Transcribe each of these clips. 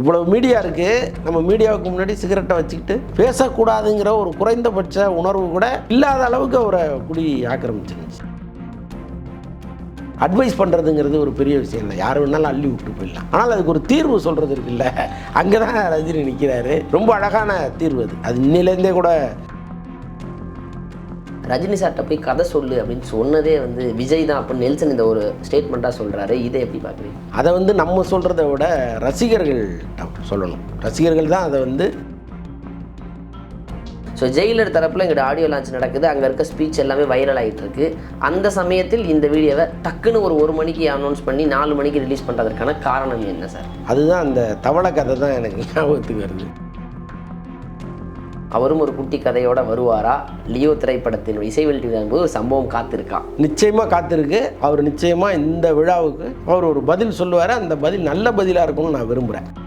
இவ்வளவு மீடியா இருக்கு. நம்ம மீடியாவுக்கு முன்னாடி சிகரெட்டை வச்சுக்கிட்டு பேசக்கூடாதுங்கிற ஒரு குறைந்தபட்ச உணர்வு கூட இல்லாத அளவுக்கு அவரை குடி ஆக்கிரமிச்சிருந்துச்சு. அட்வைஸ் பண்ணுறதுங்கிறது ஒரு பெரிய விஷயம் இல்லை. யார் வேணாலும் அள்ளி விட்டு போயிடலாம். ஆனால் அதுக்கு ஒரு தீர்வு சொல்கிறது இருக்குல்ல அங்கே தான் ரஜினி நிற்கிறாரு ரொம்ப அழகான தீர்வு அது. அது இன்னிலேருந்தே கூட ரஜினி சார்கிட்ட போய் கதை சொல்லு அப்படின்னு சொன்னதே வந்து விஜய் தான். அப்படின்னு நெல்சன் இந்த ஒரு ஸ்டேட்மெண்ட்டாக சொல்கிறாரு இதை எப்படி பார்க்குறீங்க? அதை வந்து நம்ம சொல்கிறத விட ரசிகர்கள் சொல்லணும். ரசிகர்கள் தான் அதை வந்து ஸோ ஜெயிலர் தரப்பில் எங்கிட்ட ஆடியோ லான்ச் நடக்குது. அங்கே இருக்க ஸ்பீச் எல்லாமே வைரல் ஆகிட்டு இருக்கு. அந்த சமயத்தில் இந்த வீடியோவை டக்குன்னு ஒரு ஒரு மணிக்கு அனௌன்ஸ் பண்ணி நாலு மணிக்கு ரிலீஸ் பண்ணுறதுக்கான காரணம் என்ன சார்? அதுதான் அந்த தவளை கதை தான் எனக்கு ஞாபகத்துக்கு வருது. அவரும் ஒரு குட்டி கதையோட வருவாரா? லியோ திரைப்படத்தின் இசை வெளியிடும் போது ஒரு சம்பவம் காத்திருக்கா நிச்சயமாக காத்திருக்கு. அவர் நிச்சயமாக இந்த விழாவுக்கு அவர் ஒரு பதில் சொல்லுவார். அந்த பதில் நல்ல பதிலாக இருக்கும்னு நான் விரும்புகிறேன்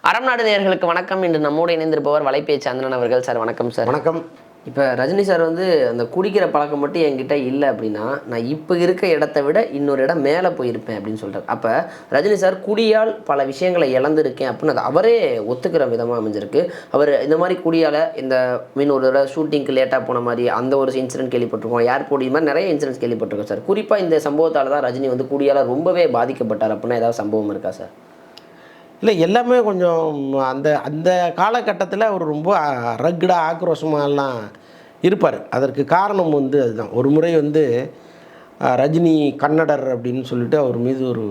அறம் நாடு நேயர்களுக்கு வணக்கம். இன்று நம்மோடு இணைந்திருப்பவர் வலைபேச்சு சந்திரன் அவர்கள். சார் வணக்கம் சார். வணக்கம். இப்போ ரஜினி சார் வந்து அந்த குடிக்கிற பழக்கம் மட்டும் என்கிட்ட இல்லை அப்படின்னா நான் இப்போ இருக்க இடத்த விட இன்னொரு இடம் மேலே போயிருப்பேன் அப்படின்னு சொல்கிறார் அப்போ ரஜினி சார் குடியால் பல விஷயங்களை இழந்திருக்கேன் அப்படின்னு அது அவரே ஒத்துக்கிற விதமாக அமைஞ்சிருக்கு. அவர் இந்த மாதிரி குடியால் இந்த மீன் ஒரு தடவை ஷூட்டிங்க்கு லேட்டாக போன மாதிரி அந்த ஒரு இன்சிடென்ட் கேள்விப்பட்டிருக்கோம். ஏர்போர்ட் இது மாதிரி நிறைய இன்சிடென்ட்ஸ் கேள்விப்பட்டிருக்கோம் சார். குறிப்பாக இந்த சம்பவத்தால் தான் ரஜினி வந்து குடியால் ரொம்பவே பாதிக்கப்பட்டார் அப்படின்னா ஏதாவது சம்பவம் இருக்கா சார்? இல்லை எல்லாமே கொஞ்சம் அந்த அந்த காலகட்டத்தில் அவர் ரொம்ப ரக்குடாக ஆக்ரோஷமாகலாம் இருப்பார். அதற்கு காரணம் வந்து அதுதான். ஒரு முறை வந்து ரஜினி கன்னடர் அப்படின்னு சொல்லிட்டு அவர் மீது ஒரு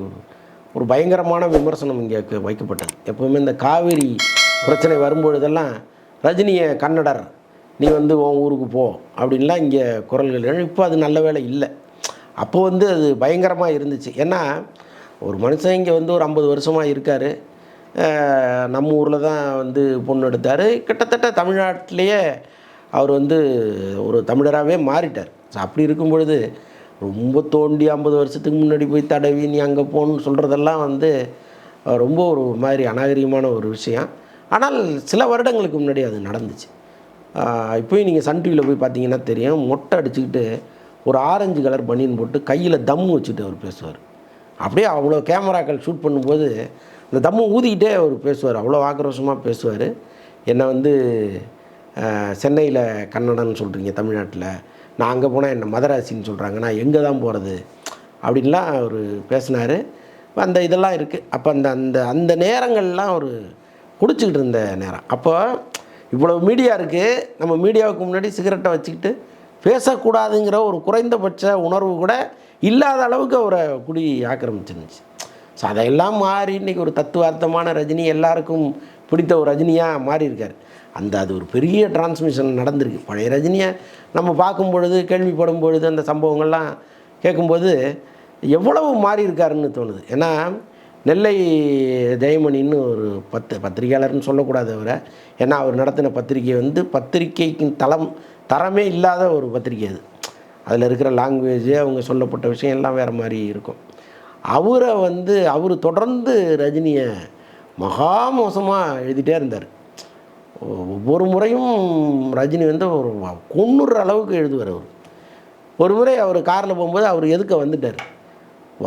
ஒரு பயங்கரமான விமர்சனம் இங்கே வைக்கப்பட்டது. எப்போவுமே இந்த காவேரி பிரச்சனை வரும்பொழுதெல்லாம் ரஜினியை கன்னடர் நீ வந்து உன் ஊருக்கு போ அப்படின்லாம் இங்கே குரல்கள் இப்போ அது நல்ல வேலை இல்லை. அப்போது வந்து அது பயங்கரமாக இருந்துச்சு. ஏன்னா ஒரு மனுஷன் இங்கே வந்து ஒரு ஐம்பது வருஷமாக இருக்கார். நம்ம ஊரில் தான் வந்து பொண்ணு எடுத்தார். கிட்டத்தட்ட தமிழ்நாட்டிலேயே அவர் வந்து ஒரு தமிழராகவே மாறிட்டார். ஸோ அப்படி இருக்கும் பொழுது ரொம்ப தோண்டி ஐம்பது வருஷத்துக்கு முன்னாடி போய் தடவி நீ அங்கே போகணுன்னு சொல்கிறதெல்லாம் வந்து ரொம்ப ஒரு மாதிரி அநாகரிகமான ஒரு விஷயம். ஆனால் சில வருடங்களுக்கு முன்னாடி அது நடந்துச்சு. இப்போயும் நீங்கள் சன் டிவியில் போய் பார்த்தீங்கன்னா தெரியும் மொட்டை அடிச்சுக்கிட்டு ஒரு ஆரஞ்சு கலர் பனியன் போட்டு கையில் தம்மு வச்சுட்டு அவர் பேசுவார். அப்படியே அவ்வளோ கேமராக்கள் ஷூட் பண்ணும்போது அந்த தம்மு ஊதிக்கிட்டே அவர் பேசுவார். அவ்வளோ ஆக்ரோஷமாக பேசுவார். என்னை வந்து சென்னையில் கன்னடன்னு சொல்கிறீங்க தமிழ்நாட்டில். நான் அங்கே போனால் என்னை மதராசின்னு சொல்கிறாங்க நான் எங்கே தான் போகிறது அப்படின்லாம் அவர் பேசினார். அந்த இதெல்லாம் இருக்குது அப்போ அந்த அந்த அந்த நேரங்கள்லாம் அவர் குடிச்சிக்கிட்டு இருந்த நேரம். அப்போ இவ்வளோ மீடியா இருக்குது நம்ம மீடியாவுக்கு முன்னாடி சிகரெட்டை வச்சுக்கிட்டு பேசக்கூடாதுங்கிற ஒரு குறைந்தபட்ச உணர்வு கூட இல்லாத அளவுக்கு அவரை குடி ஆக்கிரமிச்சிருந்துச்சு. ஸோ அதையெல்லாம் மாறி இன்றைக்கி ஒரு தத்துவார்த்தமான ரஜினி எல்லாருக்கும் பிடித்த ஒரு ரஜினியாக மாறி இருக்கார். அந்த அது ஒரு பெரிய டிரான்ஸ்மிஷன் நடந்திருக்கு. பழைய ரஜினியை நம்ம பார்க்கும் பொழுது கேள்விப்படும் பொழுது அந்த சம்பவங்கள்லாம் கேட்கும்போது எவ்வளவு மாறி இருக்காருன்னு தோணுது. ஏன்னா நெல்லை ஜெயமணின்னு ஒரு பத்து பத்திரிகையாளர்னு சொல்லக்கூடாது அவரை. ஏன்னா அவர் நடத்தின பத்திரிகை வந்து பத்திரிகைக்கு தளம் தரமே இல்லாத ஒரு பத்திரிகை அது. அதில் இருக்கிற லாங்குவேஜ் அவங்க சொல்லப்பட்ட விஷயம் எல்லாம் வேறு மாதிரி இருக்கும். அவரை வந்து அவர் தொடர்ந்து ரஜினியை மகா மோசமாக எழுதிட்டே இருந்தார். ஒவ்வொரு முறையும் ரஜினி வந்து ஒரு கொன்னுற அளவுக்கு எழுதுவார் அவர். ஒரு முறை அவர் காரில் போகும்போது அவர் எதுக்க வந்துட்டார்.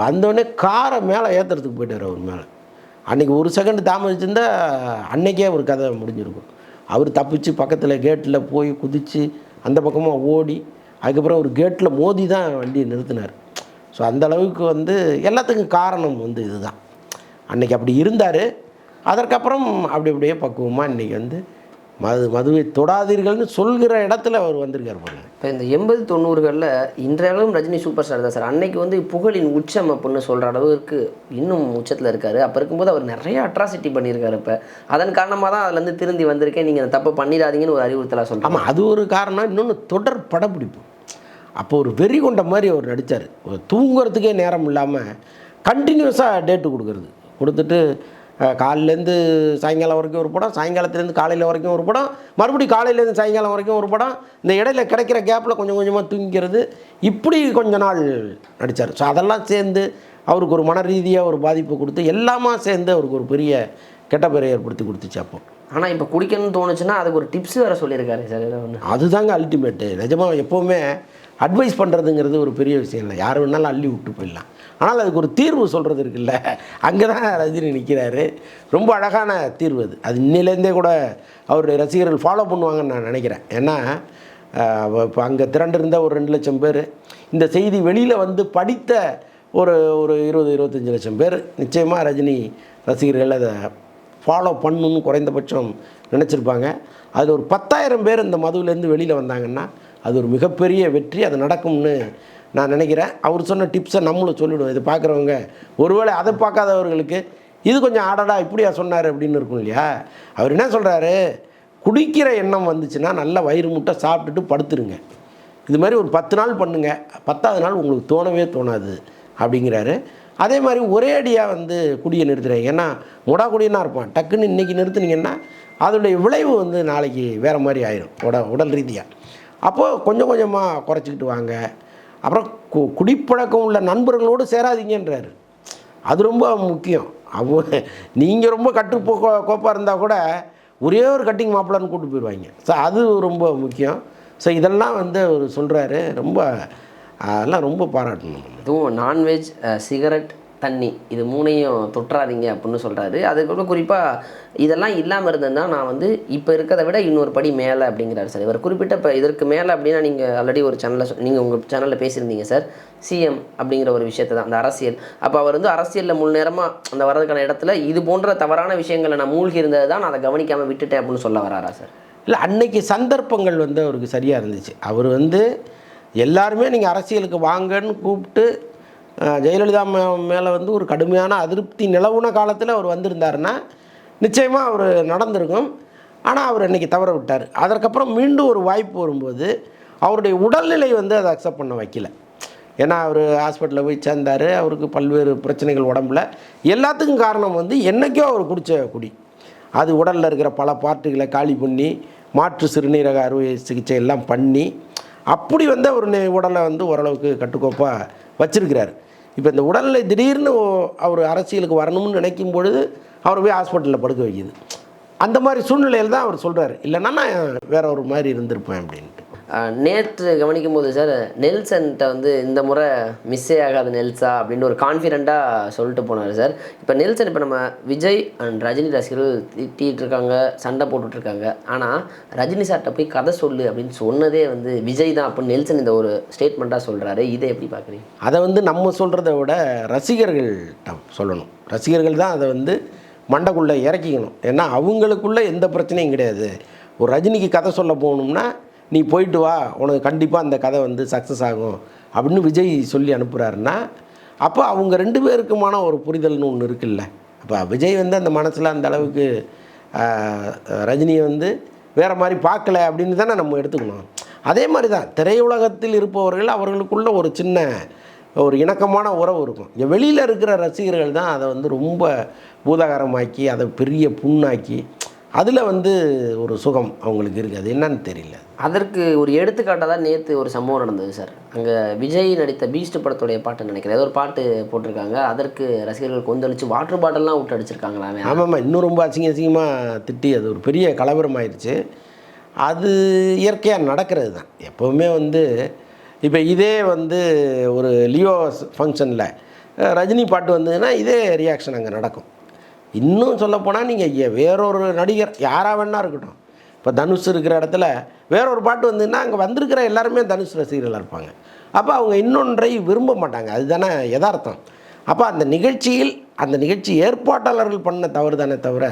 வந்தோடனே காரை மேலே ஏற்றுறதுக்கு போயிட்டார் அவர் மேலே. அன்றைக்கி ஒரு செகண்ட் தாமதிச்சிருந்தா அன்னைக்கே ஒரு கதை முடிஞ்சிருக்கும். அவர் தப்பிச்சு பக்கத்தில் கேட்டில் போய் குதித்து அந்த பக்கமாக ஓடி அதுக்கப்புறம் ஒரு கேட்டில் மோதி தான் வண்டியை நிறுத்தினார். ஸோ அந்த அளவுக்கு வந்து எல்லாத்துக்கும் காரணம் வந்து இதுதான். அன்னைக்கு அப்படி இருந்தார். அதற்கப்புறம் அப்படி அப்படியே பக்குவமாக இன்றைக்கி வந்து மது மதுவை தொடாதீர்கள்னு சொல்கிற இடத்துல அவர் வந்திருக்கார் பாருங்க. இப்போ இந்த எண்பது தொண்ணூறுகளில் இன்றையளவும் ரஜினி சூப்பர் ஸ்டார் தான் சார். அன்னைக்கு வந்து புகழின் உச்சம் அப்படின்னு சொல்கிற அளவுக்கு இன்னும் உச்சத்தில் இருக்காரு. அப்போ இருக்கும்போது அவர் நிறைய அட்ராசிட்டி பண்ணியிருக்காரு இப்போ. அதன் காரணமாக தான் அதுலேருந்து திருந்தி வந்திருக்கேன். நீங்கள் அந்த தப்பை பண்ணிடாதீங்கன்னு ஒரு அறிவுறுத்தலாக சொல்கிறாங்க ஆமாம் அது ஒரு காரணம். இன்னொன்று தொடர் படப்பிடிப்பு. அப்போ ஒரு வெறி கொண்ட மாதிரி அவர் நடித்தார் தூங்குறதுக்கே நேரம் இல்லாமல் கண்டினியூஸாக டேட்டு கொடுக்கறது. கொடுத்துட்டு அஹ், காலையிலேருந்து சாயங்காலம் வரைக்கும் ஒரு படம் சாயங்காலத்துலேருந்து காலையில் வரைக்கும் ஒரு படம் மறுபடியும் காலையிலேருந்து சாயங்காலம் வரைக்கும் ஒரு படம் இந்த இடையில கிடைக்கிற கேப்பில் கொஞ்சம் கொஞ்சமாக தூங்கிக்கிறது. இப்படி கொஞ்ச நாள் நடித்தார் ஸோ அதெல்லாம் சேர்ந்து அவருக்கு ஒரு மன ரீதியாக ஒரு பாதிப்பு கொடுத்து எல்லாமா சேர்ந்து அவருக்கு ஒரு பெரிய கெட்ட பேரை ஏற்படுத்தி கொடுத்துச்சு அப்போ. ஆனால் இப்போ குடிக்கணும்னு தோணுச்சுன்னா அதுக்கு ஒரு டிப்ஸ் வேறு சொல்லியிருக்காரு சார் ஒன்று அதுதாங்க அல்டிமேட்டு நிஜமாக எப்போவுமே அட்வைஸ் பண்ணுறதுங்கிறது ஒரு பெரிய விஷயம் இல்லை. யார் வேணாலும் அள்ளி விட்டு போயிடலாம். ஆனால் அதுக்கு ஒரு தீர்வு சொல்கிறது இருக்குல்ல. அங்கே தான் ரஜினி நிற்கிறாரு ரொம்ப அழகான தீர்வு அது. அது இன்னிலேருந்தே கூட அவருடைய ரசிகர்கள் ஃபாலோ பண்ணுவாங்கன்னு நான் நினைக்கிறேன். ஏன்னா இப்போ அங்கே திரண்டிருந்த ஒரு ரெண்டு லட்சம் பேர். இந்த செய்தி வெளியில் வந்து படித்த ஒரு ஒரு இருபது இருபத்தஞ்சி லட்சம் பேர். நிச்சயமாக ரஜினி ரசிகர்கள் அதை ஃபாலோ பண்ணணும்னு குறைந்தபட்சம் நினச்சிருப்பாங்க. அதில் ஒரு பத்தாயிரம் பேர் இந்த மதுவிலேருந்து வெளியில் வந்தாங்கன்னா அது ஒரு மிகப்பெரிய வெற்றி அது நடக்கும்னு நான் நினைக்கிறேன். அவர் சொன்ன டிப்ஸை நம்மளும் சொல்லிவிடுவோம் இது பார்க்குறவங்க ஒருவேளை அதை பார்க்காதவர்களுக்கு இது கொஞ்சம் ஆடடா இப்படியா சொன்னார் அப்படின்னு இருக்கும் இல்லையா? அவர் என்ன சொல்கிறாரு குடிக்கிற எண்ணம் வந்துச்சுன்னா நல்லா வயிறு முட்டை சாப்பிட்டுட்டு படுத்துருங்க. இது மாதிரி ஒரு பத்து நாள் பண்ணுங்கள் பத்தாவது நாள் உங்களுக்கு தோணவே தோணாது அப்படிங்கிறாரு. அதே மாதிரி ஒரே அடியாக வந்து குடியை நிறுத்துறாங்க. ஏன்னா முடா குடியனாக இருப்பான். டக்குன்னு இன்றைக்கி நிறுத்துனீங்கன்னா அதோடைய விளைவு வந்து நாளைக்கு வேறு மாதிரி ஆயிரும். உட உடல் ரீதியாக அப்போது கொஞ்சம் கொஞ்சமாக குறைச்சிக்கிட்டு வாங்க. அப்புறம் கு குடிப்பழக்கம் உள்ள நண்பர்களோடு சேராதீங்கன்றார். அது ரொம்ப முக்கியம். அவங்க நீங்கள் ரொம்ப கட்டுப்போ கோப்பாக இருந்தால் கூட ஒரே ஒரு கட்டிங் மாப்பிள்ளான்னு கூப்பிட்டு போயிடுவாங்க ஸோ அது ரொம்ப முக்கியம். ஸோ இதெல்லாம் வந்து அவர் சொல்கிறாரு ரொம்ப அதெல்லாம் ரொம்ப பாராட்டணும் இதுவும் நான்வெஜ் சிகரெட் தண்ணி. இது மூணையும் தொற்றாதீங்க அப்படின்னு சொல்கிறாரு அதுக்கப்புறம் குறிப்பாக இதெல்லாம் இல்லாமல் இருந்ததுன்னா நான் வந்து இப்போ இருக்கிறத விட இன்னொரு படி மேலே அப்படிங்கிறாரு சார். இவர் குறிப்பிட்ட இப்போ இதற்கு மேலே அப்படின்னா நீங்கள் ஆல்ரெடி ஒரு சேனலில் நீங்கள் உங்கள் சேனலில் பேசியிருந்தீங்க சார். சிஎம் அப்படிங்கிற ஒரு விஷயத்தை தான் அந்த அரசியல். அப்போ அவர் வந்து அரசியலில் முழு நேரமாக அந்த வர்றதுக்கான இடத்துல இது போன்ற தவறான விஷயங்களை நான் மூழ்கி இருந்தது தான் நான் அதை கவனிக்காமல் விட்டுட்டேன் அப்படின்னு சொல்ல வராரா சார்? இல்லை அன்னைக்கு சந்தர்ப்பங்கள் வந்து அவருக்கு சரியாக இருந்துச்சு. அவர் வந்து எல்லாருமே நீங்கள் அரசியலுக்கு வாங்கன்னு கூப்பிட்டு ஜெயலலிதா மேலே வந்து ஒரு கடுமையான அதிருப்தி நிலவுன காலத்தில் அவர் வந்திருந்தாருன்னா நிச்சயமாக அவர் நடந்திருக்கும். ஆனால் அவர் அன்னைக்கு தவற விட்டார். அதற்கப்புறம் மீண்டும் ஒரு வாய்ப்பு வரும்போது அவருடைய உடல்நிலை வந்து அதை அக்செப்ட் பண்ண வைக்கல. ஏன்னா அவர் ஹாஸ்பிட்டலில் போய் சேர்ந்தார். அவருக்கு பல்வேறு பிரச்சனைகள் உடம்புல. எல்லாத்துக்கும் காரணம் வந்து என்றைக்கோ அவர் குடித்த குடி. அது உடலில் இருக்கிற பல பார்ட்டுகளை காலி பண்ணி மாற்று சிறுநீரக அறுவை சிகிச்சை எல்லாம் பண்ணி அப்படி வந்து அவர் உடலை வந்து ஓரளவுக்கு கட்டுக்கோப்பாக வச்சுருக்கிறாரு. இப்போ இந்த உடல்நிலை திடீர்னு அவர் அரசியலுக்கு வரணும்னு நினைக்கும் பொழுது அவர் போய் ஹாஸ்பிட்டலில் படுக்க வைக்கிது. அந்த மாதிரி சூழ்நிலையில் தான் அவர் சொல்கிறாரு இல்லைன்னா நான் வேற ஒரு மாதிரி இருந்திருப்பேன் அப்படின்ட்டு. நேற்று கவனிக்கும் போது சார் நெல்சன்கிட்ட வந்து இந்த முறை மிஸ்ஸே ஆகாது நெல்சா அப்படின்னு ஒரு கான்ஃபிடெண்ட்டாக சொல்லிட்டு போனார் சார். இப்போ நெல்சன் இப்போ நம்ம விஜய் அண்ட் ரஜினி ரசிகர்கள் திட்டிகிட்டு இருக்காங்க சண்டை போட்டுட்ருக்காங்க ஆனால் ரஜினி சார்கிட்ட போய் கதை சொல்லு அப்படின்னு சொன்னதே வந்து விஜய் தான் அப்படின்னு நெல்சன் இந்த ஒரு ஸ்டேட்மெண்ட்டாக சொல்கிறாரு இதை எப்படி பார்க்குறீங்க அதை வந்து நம்ம சொல்கிறத விட ரசிகர்கள்ட்ட சொல்லணும். ரசிகர்கள் தான் அதை வந்து மண்டைக்குள்ளே இறக்கிக்கணும். ஏன்னா அவங்களுக்குள்ளே எந்த பிரச்சனையும் கிடையாது. ஒரு ரஜினிக்கு கதை சொல்ல போகணும்னா நீ போயிட்டு வா உனக்கு கண்டிப்பாக அந்த கதை வந்து சக்ஸஸ் ஆகும் அப்படின்னு விஜய் சொல்லி அனுப்புகிறாருன்னா அப்போ அவங்க ரெண்டு பேருக்குமான ஒரு புரிதல்னு ஒன்று இருக்குல்ல. அப்போ விஜய் வந்து அந்த மனசில் அந்த அளவுக்கு ரஜினியை வந்து வேறு மாதிரி பார்க்கல அப்படின்னு தானே நம்ம எடுத்துக்கணும். அதே மாதிரி தான் திரையுலகத்தில் இருப்பவர்கள் அவர்களுக்குள்ள ஒரு சின்ன ஒரு இணக்கமான உறவு இருக்கும். இங்கே வெளியில் இருக்கிற ரசிகர்கள் தான் அதை வந்து ரொம்ப பூதாகரமாக்கி அதை பெரிய புண்ணாக்கி அதில் வந்து ஒரு சுகம் அவங்களுக்கு இருக்குது அது என்னன்னு தெரியல. அதற்கு ஒரு எடுத்துக்காட்டாக தான் நேற்று ஒரு சம்பவம் நடந்தது சார். அங்கே விஜய் நடித்த பீஸ்ட் படத்துடைய பாட்டு நினைக்கிறேன். ஏதோ ஒரு பாட்டு போட்டிருக்காங்க. அதற்கு ரசிகர்கள் கொந்தளிச்சு வாட்டர் பாட்டில்லாம் விட்டு அடிச்சிருக்காங்களாமே. ஆமாம்மா இன்னும் ரொம்ப அசிங்க அசிங்கமாக திட்டி அது ஒரு பெரிய கலவரம் ஆயிடுச்சு அது இயற்கையாக நடக்கிறது தான். எப்போவுமே வந்து இப்போ இதே வந்து ஒரு லியோ ஃபங்க்ஷனில் ரஜினி பாட்டு வந்ததுன்னா இதே ரியாக்ஷன் அங்கே நடக்கும். இன்னும் சொல்லப்போனால் நீங்கள் வேறொரு நடிகர் யாராக வேணா இருக்கட்டும். இப்போ தனுஷ் இருக்கிற இடத்துல வேறொரு பாட்டு வந்துன்னா அங்கே வந்திருக்கிற எல்லாருமே தனுஷ் ரசிகர்களாக இருப்பாங்க. அப்போ அவங்க இன்னொன்றை விரும்ப மாட்டாங்க. அதுதானே யதார்த்தம். அப்போ அந்த நிகழ்ச்சியில் அந்த நிகழ்ச்சி ஏற்பாட்டாளர்கள் பண்ண தவறு தானே தவிர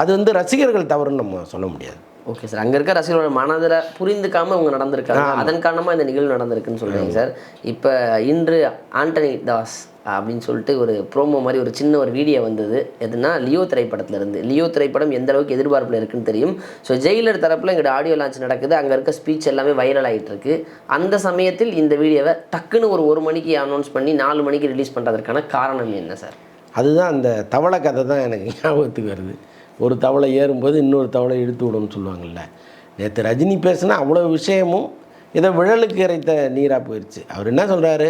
அது வந்து ரசிகர்கள் தவறுன்னு நம்ம சொல்ல முடியாது. ஓகே சார் அங்கே இருக்க ரசிகர்களோட மனதில் புரிந்துக்காம அவங்க நடந்திருக்காங்க. அதன் காரணமாக இந்த நிகழ்வு நடந்திருக்குன்னு சொல்கிறீங்க சார் இப்போ இன்று ஆண்டனி தாஸ் அப்படின்னு சொல்லிட்டு ஒரு ப்ரோமோ மாதிரி ஒரு சின்ன ஒரு வீடியோ வந்தது. எதுனா லியோ திரைப்படத்துல இருந்து. லியோ திரைப்படம் எந்த அளவுக்கு எதிர்பார்ப்பில் இருக்குன்னு தெரியும். ஸோ ஜெயிலர் தரப்பில் எங்கிட்ட ஆடியோ லான்ச் நடக்குது. அங்கே இருக்க ஸ்பீச் எல்லாமே வைரல் ஆகிட்டு இருக்கு. அந்த சமயத்தில் இந்த வீடியோவை டக்குன்னு ஒரு ஒரு மணிக்கு அனௌன்ஸ் பண்ணி நாலு மணிக்கு ரிலீஸ் பண்ணுறதுக்கான காரணம் என்ன சார் அதுதான் அந்த தவளை கதை தான் எனக்கு ஞாபகத்துக்கு வருது. ஒரு தவளை ஏறும்போது இன்னொரு தவளை இழுத்து விடும்னு சொல்லுவாங்கள்ல நேற்று ரஜினி பேசினா அவ்வளோ விஷயமும் இதை விழலுக்கு இறைத்த நீராக போயிடுச்சு அவர் என்ன சொல்கிறாரு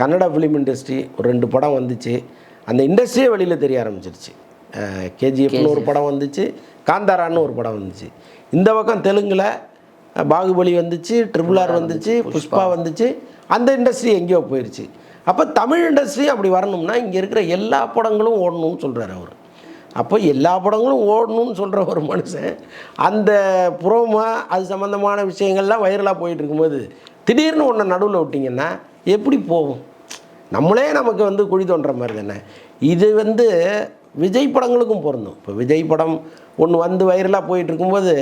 கன்னடா ஃபிலிம் இண்டஸ்ட்ரி ஒரு ரெண்டு படம் வந்துச்சு. அந்த இண்டஸ்ட்ரியே வெளியில் தெரிய ஆரம்பிச்சிருச்சு. கேஜிஎஃப்னு ஒரு படம் வந்துச்சு. காந்தாரான்னு ஒரு படம் வந்துச்சு. இந்த பக்கம் தெலுங்கில் பாகுபலி வந்துச்சு ட்ரிபிள் ஆர் வந்துச்சு புஷ்பா வந்துச்சு. அந்த இண்டஸ்ட்ரி எங்கேயோ போயிடுச்சு அப்போ தமிழ் இண்டஸ்ட்ரி அப்படி வரணும்னா இங்கே இருக்கிற எல்லா படங்களும் ஓடணும்னு சொல்கிறார் அவர். அப்போ எல்லா படங்களும் ஓடணும்னு சொல்கிற ஒரு மனுஷன். அந்த புறமா அது சம்மந்தமான விஷயங்கள்லாம் வைரலாக போயிட்டு இருக்கும்போது திடீர்னு ஒன்று நடுவில் விட்டிங்கன்னா எப்படி போகும்? நம்மளே நமக்கு வந்து குழி தோன்ற மாதிரி தானே. இது வந்து விஜய் படங்களுக்கும் பொருந்தும். இப்போ விஜய் படம் ஒன்று வந்து வைரலாக போயிட்டு இருக்கும்போது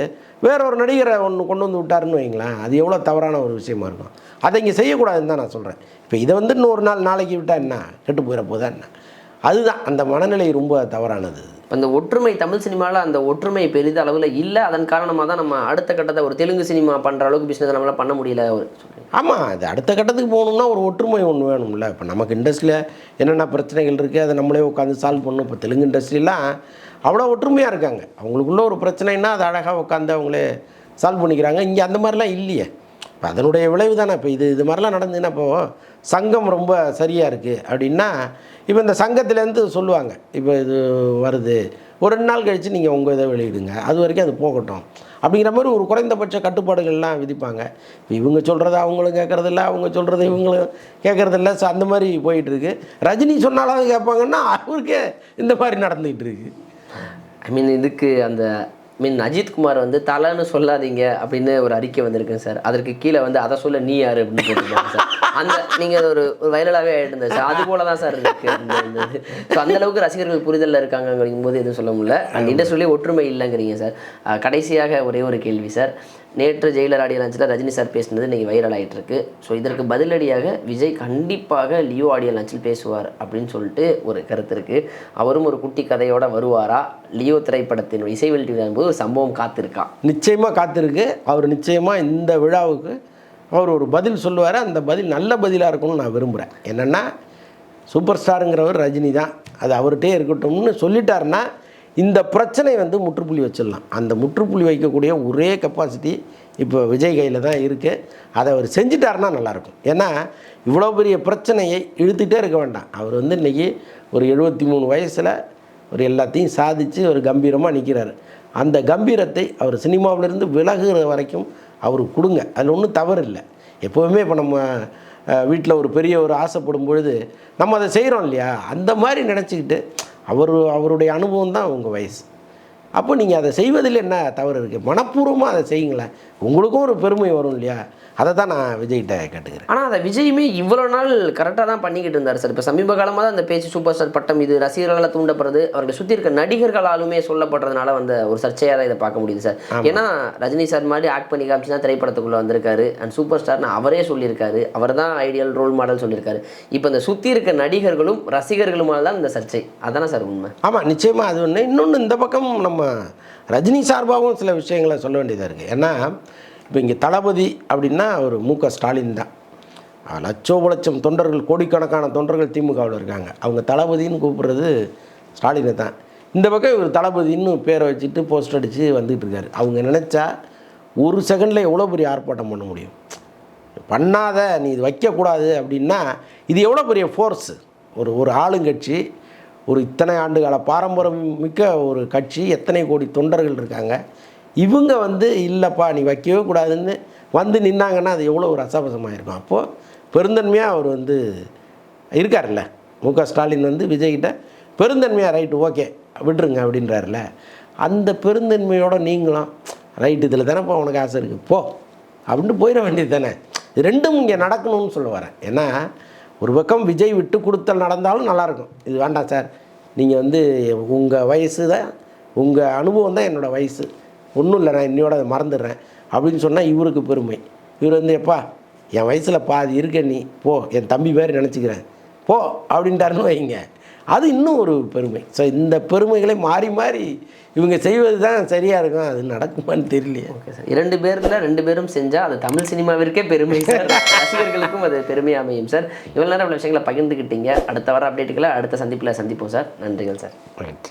வேற ஒரு நடிகரை ஒன்று கொண்டு வந்து விட்டாருன்னு வைங்களேன் அது எவ்வளோ தவறான ஒரு விஷயமா இருக்கும். அதை இங்கே செய்யக்கூடாதுன்னு தான் நான் சொல்கிறேன் இப்போ இதை வந்து இன்னொரு நாள் நாளைக்கு விட்டால் என்ன? கெட்டு போயிட போதா என்ன? அதுதான். அந்த மனநிலை ரொம்ப தவறானது. அந்த ஒற்றுமை தமிழ் சினிமாவில் அந்த ஒற்றுமை பெரித அளவில் இல்லை. அதன் காரணமாக தான் நம்ம அடுத்த கட்டத்தை ஒரு தெலுங்கு சினிமா பண்ணுற அளவுக்கு பிஸ்னஸ் நம்மளால் பண்ண முடியல. ஒரு ஆமாம் அது அடுத்த கட்டத்துக்கு போகணும்னா ஒரு ஒற்றுமை ஒன்று வேணும்ல. இப்போ நமக்கு இண்டஸ்ட்ரியில் என்னென்ன பிரச்சனைகள் இருக்குது அதை நம்மளே உட்காந்து சால்வ் பண்ணணும். இப்போ தெலுங்கு இண்டஸ்ட்ரிலாம் அவ்வளோ ஒற்றுமையாக இருக்காங்க. அவங்களுக்குள்ள ஒரு பிரச்சனைனா அதை அழகாக உட்காந்து அவங்களே சால்வ் பண்ணிக்கிறாங்க. இங்கே அந்த மாதிரிலாம் இல்லையே. இப்போ அதனுடைய விளைவு தானே. இப்போ இது இது மாதிரிலாம் நடந்ததுன்னா இப்போது சங்கம் ரொம்ப சரியாக இருக்குது அப்படின்னா இப்போ இந்த சங்கத்துலேருந்து சொல்லுவாங்க இப்போ இது வருது ஒரு ரெண்டு நாள் கழித்து நீங்கள் உங்கள் இதை வெளியிடுங்க அது வரைக்கும் அது போகட்டும் அப்படிங்கிற மாதிரி ஒரு குறைந்தபட்ச கட்டுப்பாடுகள்லாம் விதிப்பாங்க. இப்போ இவங்க சொல்கிறத அவங்களும் கேட்குறதில்ல அவங்க சொல்கிறத இவங்களும் கேட்குறதில்ல ஸோ அந்த மாதிரி போயிட்டுருக்கு. ரஜினி சொன்னாலும் கேட்பாங்கன்னா அவருக்கே இந்த மாதிரி நடந்துகிட்டு இருக்கு. ஐ மீன் இதுக்கு அந்த மீன் அஜித் குமார் வந்து தலைன்னு சொல்லாதீங்க அப்படின்னு ஒரு அறிக்கை வந்திருக்கு சார். அதற்கு கீழே வந்து அதை சொல்ல நீ யாரு அப்படின்னு போட்டிருக்காங்க சார். அந்த நீங்கள் அது ஒரு வைரலாகவே ஆகிட்டு சார். அது போல தான் சார் இருக்கு ஸோ அந்த அளவுக்கு ரசிகர்கள் புரிதலில் இருக்காங்கங்கும் போது எதுவும் சொல்ல முடியல. அந்த இண்டஸ்ட்ரியிலே ஒற்றுமை இல்லைங்கிறீங்க சார். கடைசியாக ஒரே ஒரு கேள்வி சார். நேற்று ஜெயிலர் ஆடியோ லான்ச்சில் ரஜினி சார் பேசினது இன்றைக்கி வைரல் ஆகிட்டுருக்கு ஸோ இதற்கு பதிலடியாக விஜய் கண்டிப்பாக லியோ ஆடியோ லான்ச்சில் பேசுவார் அப்படின்னு சொல்லிட்டு ஒரு கருத்து இருக்குது அவரும் ஒரு குட்டி கதையோடு வருவாரா? லியோ திரைப்படத்தின் இசை வெளியீடு போது ஒரு சம்பவம் காத்திருக்கா? நிச்சயமாக காத்திருக்கு. அவர் நிச்சயமாக இந்த விழாவுக்கு அவர் ஒரு பதில் சொல்லுவார். அந்த பதில் நல்ல பதிலாக இருக்கணும்னு நான் விரும்புகிறேன் என்னென்னா சூப்பர் ஸ்டாருங்கிறவர் ரஜினி தான் அது அவர்கிட்டே இருக்கட்டும்னு சொல்லிட்டாருன்னா இந்த பிரச்சனை வந்து முற்றுப்புள்ளி வச்சிடலாம். அந்த முற்றுப்புள்ளி வைக்கக்கூடிய ஒரே கெப்பாசிட்டி இப்போ விஜய் கையில் தான் இருக்குது அதை அவர் செஞ்சிட்டாருன்னா நல்லாயிருக்கும். ஏன்னா இவ்வளோ பெரிய பிரச்சனையை இழுத்துட்டே இருக்க வேண்டாம். அவர் வந்து இன்றைக்கி ஒரு எழுபத்தி மூணு வயசில் ஒரு எல்லாத்தையும் சாதித்து ஒரு கம்பீரமாக நிற்கிறாரு அந்த கம்பீரத்தை அவர் சினிமாவிலேருந்து விலகுற வரைக்கும் அவர் கொடுங்க. அதில் ஒன்றும் தவறு இல்லை எப்போவுமே இப்போ நம்ம வீட்டில் ஒரு பெரிய ஒரு ஆசைப்படும் பொழுது நம்ம அதை செய்கிறோம் இல்லையா? அந்த மாதிரி நினச்சிக்கிட்டு அவர் அவருடைய அனுபவம் தான் உங்கள் வயசு. அப்போ நீங்கள் அதை செய்வதில் என்ன தவறு இருக்குது மனப்பூர்வமாக அதை செய்யுங்களேன். உங்களுக்கும் ஒரு பெருமை வரும் இல்லையா? அதை தான் நான் விஜய்கிட்ட கேட்டுக்கிறேன். ஆனால் அதை விஜயுமே இவ்வளோ நாள் கரெக்டாக தான் பண்ணிக்கிட்டு இருந்தார் சார். இப்போ சமீப காலமாக தான் அந்த பேச்சு சூப்பர் ஸ்டார் பட்டம் இது ரசிகர்களால் தூண்டப்படுறது அவர்களை சுற்றி இருக்க நடிகர்களாலுமே சொல்லப்படுறதுனால வந்த ஒரு சர்ச்சையாக தான் இதை பார்க்க முடியுது சார். ஏன்னா ரஜினி சார் மாதிரி ஆக்ட் பண்ணி காமிச்சு தான் திரைப்படத்துக்குள்ளே வந்திருக்காரு. அண்ட் சூப்பர் ஸ்டார்னு அவரே சொல்லியிருக்காரு. அவர் தான் ஐடியல் ரோல் மாடல் சொல்லியிருக்காரு. இப்போ இந்த சுற்றி இருக்க நடிகர்களும் ரசிகர்களுமால தான் இந்த சர்ச்சை. அதானே சார் உண்மை? ஆமாம் நிச்சயமாக அது ஒன்று இன்னொன்று இந்த பக்கம் நம்ம ரஜினி சார்பாகவும் சில விஷயங்களை சொல்ல வேண்டியதாக இருக்குது ஏன்னா இப்போ இங்கே தளபதி அப்படின்னா ஒரு மு க ஸ்டாலின் தான். லட்சோ லட்சம் தொண்டர்கள் கோடிக்கணக்கான தொண்டர்கள் திமுகவில் இருக்காங்க. அவங்க தளபதின்னு கூப்பிட்றது ஸ்டாலினை தான். இந்த பக்கம் இவர் தளபதின்னு பேரை வச்சுட்டு போஸ்ட் அடித்து வந்துகிட்டு இருக்காரு. அவங்க நினச்சா ஒரு செகண்டில் எவ்வளோ பெரிய ஆர்ப்பாட்டம் பண்ண முடியும்? பண்ணாத நீ இது வைக்கக்கூடாது அப்படின்னா இது எவ்வளோ பெரிய ஃபோர்ஸு ஒரு ஒரு ஆளுங்கட்சி ஒரு இத்தனை ஆண்டுகால பாரம்பரியம் மிக்க ஒரு கட்சி எத்தனை கோடி தொண்டர்கள் இருக்காங்க? இவங்க வந்து இல்லைப்பா நீ வைக்கவே கூடாதுன்னு வந்து நின்னாங்கன்னா அது எவ்வளோ ஒரு அசபசமாக இருக்கும் அப்போது பெருந்தன்மையாக அவர் வந்து இருக்கார்ல மு க. ஸ்டாலின் வந்து விஜய்கிட்ட பெருந்தன்மையாக ரைட்டு ஓகே விட்டுருங்க அப்படின்றாருல அந்த பெருந்தன்மையோட நீங்களும் ரைட்டு இதில் தானேப்பா உனக்கு ஆசை இருக்குது போ அப்படின்ட்டு போயிட வேண்டியது தானே. இது ரெண்டும் இங்கே நடக்கணும்னு சொல்ல வரேன் ஏன்னா ஒரு பக்கம் விஜய் விட்டு கொடுத்தல் நடந்தாலும் நல்லாயிருக்கும். இது வேண்டாம் சார். நீங்கள் வந்து உங்கள் வயசு தான் உங்கள் அனுபவம் தான் என்னோடய வயசு. ஒன்றும் இல்லை நான் இன்னையோட அதை மறந்துடுறேன். அப்படின்னு சொன்னால் இவருக்கு பெருமை. இவர் வந்து எப்பா என் வயசில் பாதி இருக்க நீ போ என் தம்பி பேர் நினச்சிக்கிறேன் போ அப்படின்ட்டாருன்னு வைங்க. அது இன்னும் ஒரு பெருமை. ஸோ இந்த பெருமைகளை மாறி மாறி இவங்க செய்வது தான் சரியாக இருக்கும். அது நடக்குமான்னு தெரியலையே. ஓகே சார் இரண்டு பேரில் ரெண்டு பேரும் செஞ்சால் அது தமிழ் சினிமாவிற்கே பெருமை சார் ரசிகர்களுக்கும் அது பெருமை அமையும் சார் இவ்வளோ நேரம் இவ்வளோ விஷயங்களை பகிர்ந்துக்கிட்டீங்க அடுத்த வர அப்டேட்டுகளை அடுத்த சந்திப்பில் சந்திப்போம் சார் நன்றிகள் சார் ரைட்